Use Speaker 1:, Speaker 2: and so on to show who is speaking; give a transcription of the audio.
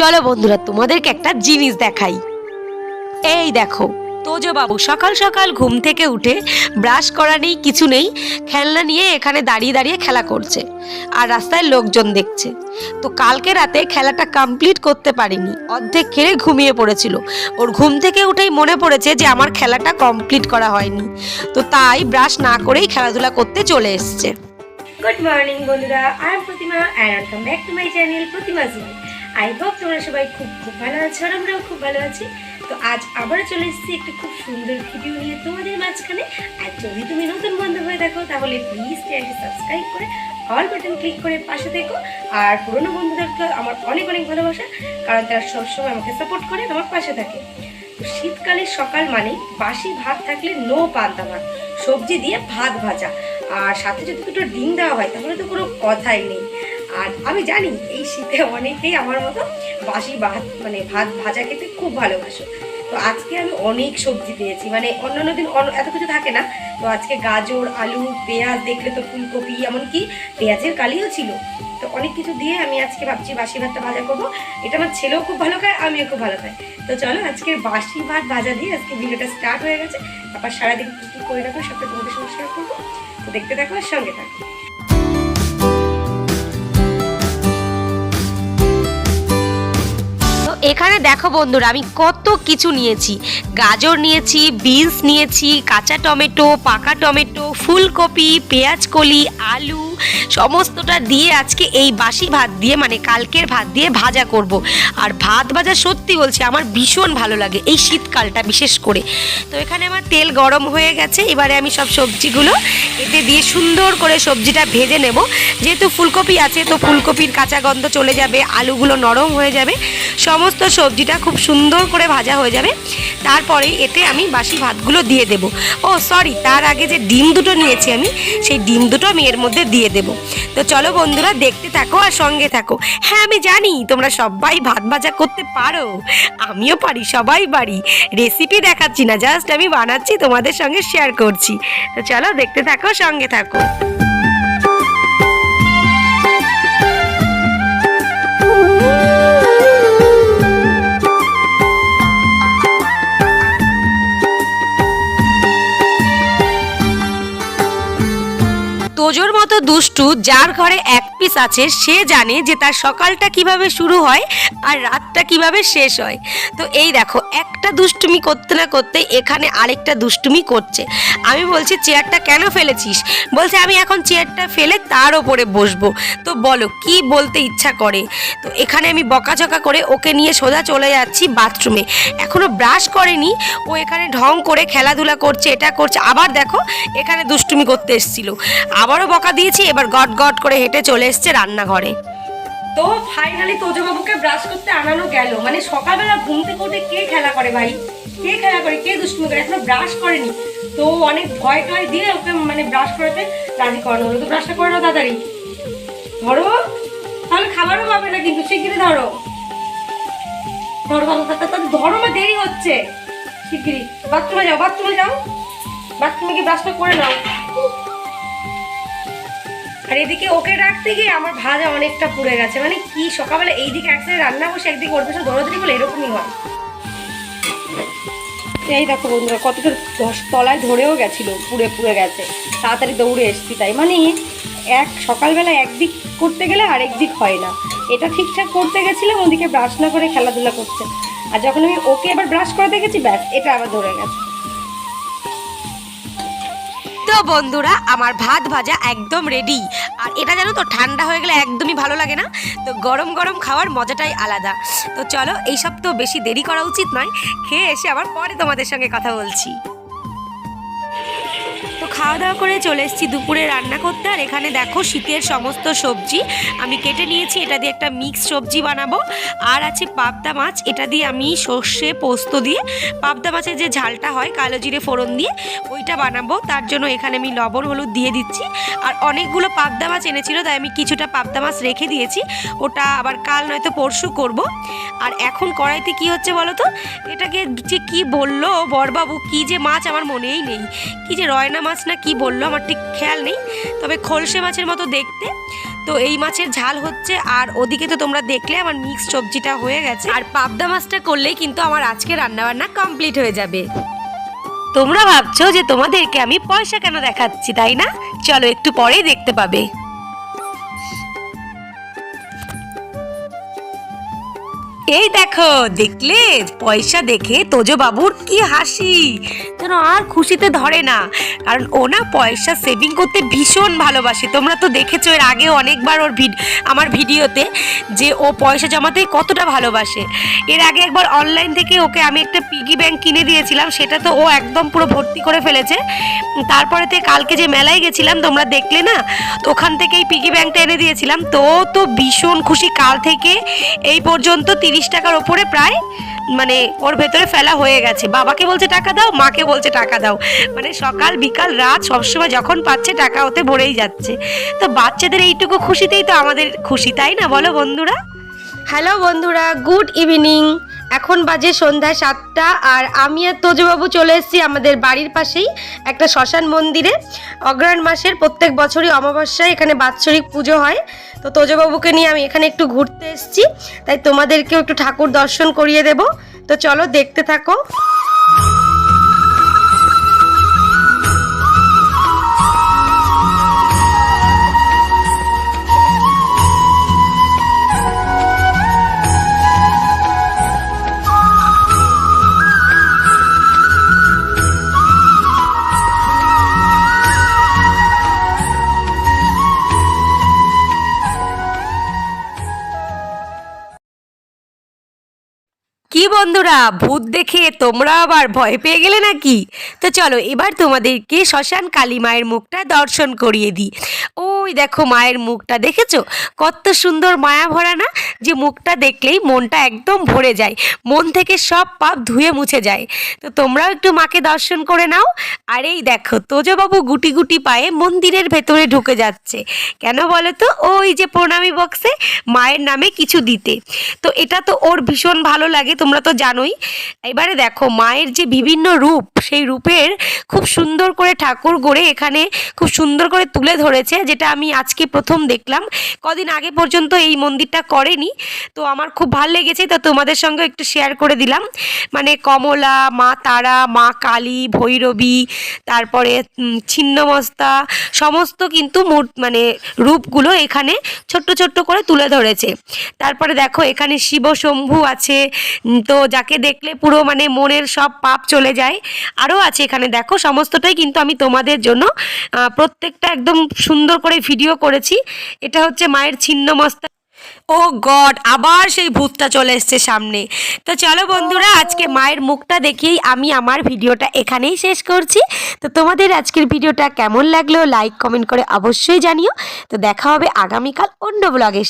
Speaker 1: চলো বন্ধুরা, তোমাদেরকে একটা জিনিস দেখাই। এই দেখো তোজো বাবু সকাল সকাল ঘুম থেকে উঠে ব্রাশ করা নেই, কিছু নেই, খেলনা নিয়ে এখানে দাঁড়িয়ে দাঁড়িয়ে খেলা করছে আর রাস্তায় লোকজন দেখছে। তো কালকে রাতে খেলাটা কমপ্লিট করতে পারিনি, অর্ধেক খেলে ঘুমিয়ে পড়েছিল। ওর ঘুম থেকে উঠেই মনে পড়েছে যে আমার খেলাটা কমপ্লিট করা হয়নি। তো তাই ব্রাশ না করেই খেলাধুলা করতে চলে এসছে।
Speaker 2: গুড মর্নিং বন্ধুরা। I Pratima and welcome back to my channel Pratima I hope তোমরা সবাই খুব খুব ভালো আছো আর আমরাও খুব ভালো আছি। তো আজ আবারও চলে এসেছি একটা খুব সুন্দর ভিডিও নিয়ে তোমাদের মাঝখানে। আর যদি তুমি নতুন বন্ধু হয়ে দেখো তাহলে প্লিজ চ্যানেলটি সাবস্ক্রাইব করে অল বাটন ক্লিক করে পাশে থেকো। আর পুরনো বন্ধুদেরকে আমার অনেক অনেক ভালোবাসা, কারণ তারা সবসময় আমাকে সাপোর্ট করে আমার পাশে থাকে। শীতকালে সকাল মানে বাসি ভাত থাকলে নো পান্তা ভাত, সবজি দিয়ে ভাত ভাজা। আর সাথে যদি দুটো ডিম দেওয়া হয়, তাহলে তো কোনো কথাই নেই। আর আমি জানি এই শীতে অনেকেই আমার মতো বাসি ভাত মানে ভাত ভাজা খেতে খুব ভালোবাসো। তো আজকে আমি অনেক সবজি পেয়েছি মানে অন্যান্য দিন এত কিছু থাকে না। তো আজকে গাজর, আলু, পেঁয়াজ, দেখলে তো ফুলকপি, এমনকি পেঁয়াজের কালিও ছিল। তো অনেক কিছু দিয়ে আমি আজকে ভাবছি বাসি ভাতটা ভাজা করব। এটা আমার ছেলেও খুব ভালো খায়, আমিও খুব ভালো খাই। তো চলো আজকে বাসি ভাত ভাজা দিয়ে আজকে ভিডিওটা স্টার্ট হয়ে গেছে। তারপর সারাদিন কী কী করে রাখব সবটা তোমাদের শেয়ার করব। তো দেখতে থাকো সঙ্গে থাকো।
Speaker 1: এখানে দেখো বন্ধুরা, আমি কত কিছু নিয়েছি। গাজর নিয়েছি, বিনস নিয়েছি, কাঁচা টমেটো, পাকা টমেটো, ফুলকপি পেঁয়াজকলি আলু সমস্তটা দিয়ে আজকে এই বাসি ভাত দিয়ে মানে কালকের ভাত দিয়ে ভাজা করব। আর ভাত ভাজা সত্যি বলছি, আমার ভীষণ ভালো লাগে এই শীতকালটা বিশেষ করে। তো এখানে আমার তেল গরম হয়ে গেছে, এবারে আমি সব সবজিগুলো এতে দিয়ে সুন্দর করে সবজিটা ভেজে নেব। যেহেতু ফুলকপি আছে, তো ফুলকপির কাঁচা গন্ধ চলে যাবে, আলুগুলো নরম হয়ে যাবে, সমস্ত সবজিটা খুব সুন্দর করে ভাজা হয়ে যাবে। তারপরে এতে আমি বাসি ভাতগুলো দিয়ে দেব। ও সরি তার আগে যে ডিম দুটো নিয়েছি আমি, সেই ডিম দুটো আমি এর মধ্যে দিয়ে দেব। তো চলো বন্ধুরা, দেখতে থাকো আর সঙ্গে থাকো। হ্যাঁ আমি জানি, তোমরা সবাই ভাত ভাজা করতে পারো। আমিও পারি, সবাই পারি। রেসিপি দেখাচ্ছি না জাস্ট আমি বানাচ্ছি, তোমাদের সঙ্গে শেয়ার করছি। তো চলো, দেখতে থাকো, সঙ্গে থাকো। তোজোর মতো দুষ্টু যার ঘরে এক পিস আছে, সে জানে যে তার সকালটা কীভাবে শুরু হয় আর রাতটা কীভাবে শেষ হয়। তো এই দেখো, একটা দুষ্টুমি করতে না করতে এখানে আরেকটা দুষ্টুমি করছে। আমি বলছি, চেয়ারটা কেন ফেলেছিস? বলছে, আমি এখন চেয়ারটা ফেলে তার ওপরে বসবো। তো বলো, কি বলতে ইচ্ছা করে? তো এখানে আমি বকাঝকা করে ওকে নিয়ে সোজা চলে যাচ্ছি বাথরুমে। এখনও ব্রাশ করেনি, ও এখানে ঢং করে খেলাধুলা করছে, এটা করছে। আবার দেখো, এখানে দুষ্টুমি করতে এসেছিল। আবারও বকা দিয়েছি, এবার গট গট করে হেঁটে চলে এসছে রান্নাঘরে।
Speaker 2: তো ফাইনালি তোজো বাবুকে ব্রাশ করতে আনানো গেল। মানে সকালবেলা ঘুম থেকে উঠে কে খেলা করে ভাই? কে খেলা করে? কে দুষ্টুমি করে? এখনও ব্রাশ করেনি। তো অনেক ভয় টয় দিয়ে ওকে মানে ব্রাশ করাতে রাজি করানো হলো। তো ব্রাশটা করে নাও তাড়াতাড়ি। ধরো, তাহলে খাবারও পাবে না কিন্তু শিগগিরি ধরো। ধরো ধরো তা- তা- তা- ধরো, মা, দেরি হচ্ছে। শিগগিরি বাথরুমে যাও বাথরুমে যাও। বাথরুমে গিয়ে ব্রাশটা করে নাও। আর এদিকে ওকে রাখতে গিয়ে আমার ভাজা অনেকটা পুড়ে গেছে। মানে কি, সকালবেলা এইদিকে এক সাইডে রান্না বসে, একদিকে ওর পেছনে দৌড়াদৌড়ি বলে এরকমই হয়। এই দেখো বন্ধুরা কতটা দশ তলায় ধরেও গেছিল, পুড়ে পুড়ে গেছে। তাড়াতাড়ি দৌড়ে এসছি তাই। মানে এক, সকালবেলা একদিক করতে গেলে আরেক দিক হয় না। এটা ঠিকঠাক করতে গেছিলাম, ওদিকে ব্রাশ না করে খেলাধুলা করছে। আর যখন আমি ওকে এবার ব্রাশ করে দেখেছি ব্যাস, এটা আবার ধরে গেছে।
Speaker 1: তো বন্ধুরা, আমার ভাত ভাজা একদম রেডি আর এটা জানো তো, ঠান্ডা হয়ে গেলে একদমই ভালো লাগে না? তো গরম গরম খাওয়ার মজাটাই আলাদা। তো চলো, এইসব তো বেশি দেরি করা উচিত নয়। খেয়ে এসে আবার পরে তোমাদের সঙ্গে কথা বলছি। খাওয়া দাওয়া করে চলে এসেছি দুপুরে রান্না করতে। আর এখানে দেখো শীতের সমস্ত সবজি। আমি কেটে নিয়েছি, এটা দিয়ে একটা মিক্স সবজি বানাবো। আর আছে পাবদা মাছ, এটা দিয়ে আমি সর্ষে পোস্ত দিয়ে, পাবদা মাছের যে ঝালটা হয় কালো জিরে ফোড়ন দিয়ে, ওইটা বানাবো। তার জন্য এখানে আমি লবণ, হলুদ দিয়ে দিচ্ছি। আর অনেকগুলো পাবদা মাছ এনেছিল, তাই আমি কিছুটা পাবদা মাছ রেখে দিয়েছি। ওটা আবার কাল নয়তো পরশু করব। আর এখন কড়াইতে কি হচ্ছে বলো তো? এটাকে যে কি বলল বরবাবু, কি যে মাছ আমার মনেই নেই। কি যে রয়না মাছ না কি বলল আমার ঠিক খেয়াল নেই। তবে খলসে মাছের মতো দেখতে। তো এই মাছের ঝাল হচ্ছে, আর ওদিকে তো তোমরা দেখলে আমার মিক্স সবজিটা হয়ে গেছে। আর পাবদা মাছটা করলেই কিন্তু আমার আজকে রান্নাবান্না কমপ্লিট হয়ে যাবে। তোমরা ভাবছ যে তোমাদেরকে আমি পয়সা কেন দেখাচ্ছি, তাই না? চলো একটু পরেই দেখতে পাবে। এই দেখো, দেখলে? পয়সা দেখে তোজো বাবুর কি হাসি। যেন আর খুশিতে ধরে না। কারণ ও না পয়সা সেভিং করতে ভীষণ ভালোবাসে। তোমরা তো দেখেছ এর আগে অনেকবার ওর ভিড আমার ভিডিওতে যে ও পয়সা জমাতে কতটা ভালোবাসে। এর আগে একবার অনলাইন থেকে ওকে আমি একটা পিগি ব্যাংক কিনে দিয়েছিলাম। সেটা তো ও একদম পুরো ভর্তি করে ফেলেছে। তারপরে তে কালকে যে মেলায় গেছিলাম, তোমরা দেখলে না? তো ওখান থেকে এই পিগি ব্যাংকটা এনে দিয়েছিলাম। তো তো ভীষণ খুশি। কাল থেকে এই পর্যন্ত তিরিশ টাকার ওপরে প্রায় মানে ওর ভেতরে ফেলা হয়ে গেছে। বাবাকে বলছে, টাকা দাও। মাকে বলছে, টাকা দাও। মানে সকাল, বিকাল, রাত সবসময় যখন পাচ্ছে, টাকা ওতে ভরেই যাচ্ছে। তো বাচ্চাদের এইটুকু খুশিতেই তো আমাদের খুশি, তাই না? বলো বন্ধুরা। হ্যালো বন্ধুরা, গুড ইভিনিং। এখন বাজে সন্ধ্যা সাতটা আর আমি আর তোজবাবু চলে এসেছি আমাদের বাড়ির পাশেই একটা শ্মশান মন্দিরে। অগ্রহায়ণ মাসের প্রত্যেক বছরই অমাবস্যায় এখানে বাৎসরিক পুজো হয়। তো তোজবাবুকে নিয়ে আমি এখানে একটু ঘুরতে এসেছি। তাই তোমাদেরকেও একটু ঠাকুর দর্শন করিয়ে দেব। তো চলো দেখতে থাকো। বন্ধুরা, ভূত দেখে তোমরা আবার ভয় পেয়ে গেলে নাকি? তো চলো, এবার তোমাদেরকে শ্মশান কালী মায়ের মুখটা দর্শন করিয়ে দিই। ওই দেখো মায়ের মুখটা, দেখেছ? কত সুন্দর মায়া ভরা না? যে মুখটা দেখলেই মনটা একদম ভরে যায়। মন থেকে সব পাপ ধুয়ে মুছে যায়। তো তোমরাও একটু মাকে দর্শন করে নাও। আর এই দেখো, তোজবাবু গুটি গুটি পায়ে মন্দিরের ভেতরে ঢুকে যাচ্ছে। কেন বলো তো? ওই যে প্রণামী বক্সে মায়ের নামে কিছু দিতে। তো এটা তো ওর ভীষণ ভালো লাগে, তোমরা তো জানোই। এবারে দেখো, মায়ের যে বিভিন্ন রূপ, সেই রূপের খুব সুন্দর করে ঠাকুর গড়ে এখানে খুব সুন্দর করে তুলে ধরেছে, যেটা আমি আজকে প্রথম দেখলাম। কদিন আগে পর্যন্ত এই মন্দিরটা করেনি। তো আমার খুব ভালো লেগেছে। তো তোমাদের সঙ্গে একটু শেয়ার করে দিলাম। মানে কমলা, মা তারা, মা কালী, ভৈরবী, তারপরে ছিন্নমস্তা, সমস্ত কিন্তু মানে রূপগুলো এখানে ছোট্ট ছোট্ট করে তুলে ধরেছে। তারপরে দেখো, এখানে শিব শম্ভু আছে। তো যাকে দেখলে পুরো মানে মনের সব পাপ চলে যায়। আরও আছে এখানে। দেখো, সমস্তটাই কিন্তু আমি তোমাদের জন্য প্রত্যেকটা একদম সুন্দর করে ভিডিও করেছি। এটা হচ্ছে মায়ের ছিন্ন মস্তা ও গড, আবার সেই ভূতটা চলে এসছে সামনে। তো চলো বন্ধুরা, আজকে মায়ের মুখটা দেখেই আমি আমার ভিডিওটা এখানেই শেষ করছি। তো তোমাদের আজকের ভিডিওটা কেমন লাগল লাইক কমেন্ট করে অবশ্যই জানিও। তো দেখা হবে আগামীকাল অন্য ব্লগে